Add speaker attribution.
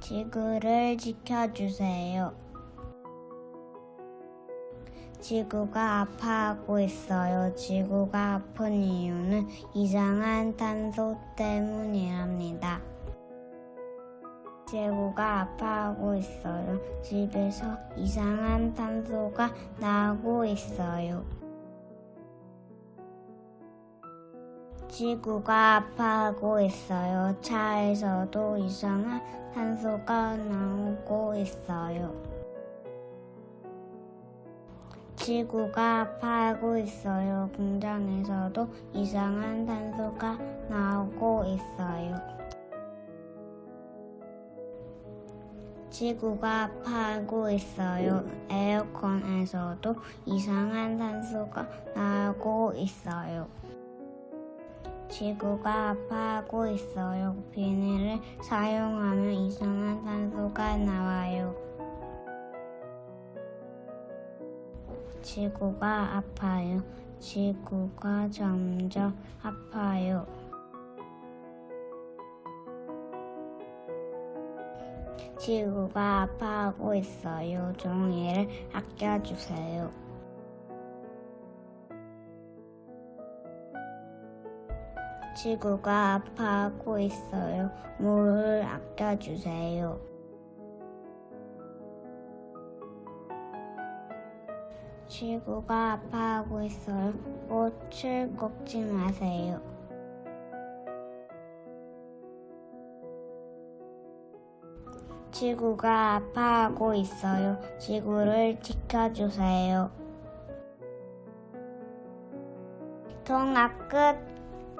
Speaker 1: 지구를 지켜주세요. 지구가 아파하고 있어요. 지구가 아픈 이유는 이상한 탄소 때문이랍니다. 지구가 아파하고 있어요. 집에서 이상한 탄소가 나고 있어요. 지구가 아파하고 있어요. 차에서도 이상한 탄소가 나오고 있어요. 지구가 아파하고 있어요. 공장에서도 이상한 탄소가 나오고 있어요. 지구가 아파하고 있어요. 에어컨에서도 이상한 탄소가 나오고 있어요. 지구가 아파하고 있어요. 비닐을 사용하면 이상한 탄소가 나와요. 지구가 아파요. 지구가 점점 아파요. 지구가 아파하고 있어요. 종이를 아껴주세요. 지구가 아파하고 있어요. 물을 아껴주세요. 지구가 아파하고 있어요. 꽃을 꺾지 마세요. 지구가 아파하고 있어요. 지구를 지켜주세요. 통화 끝.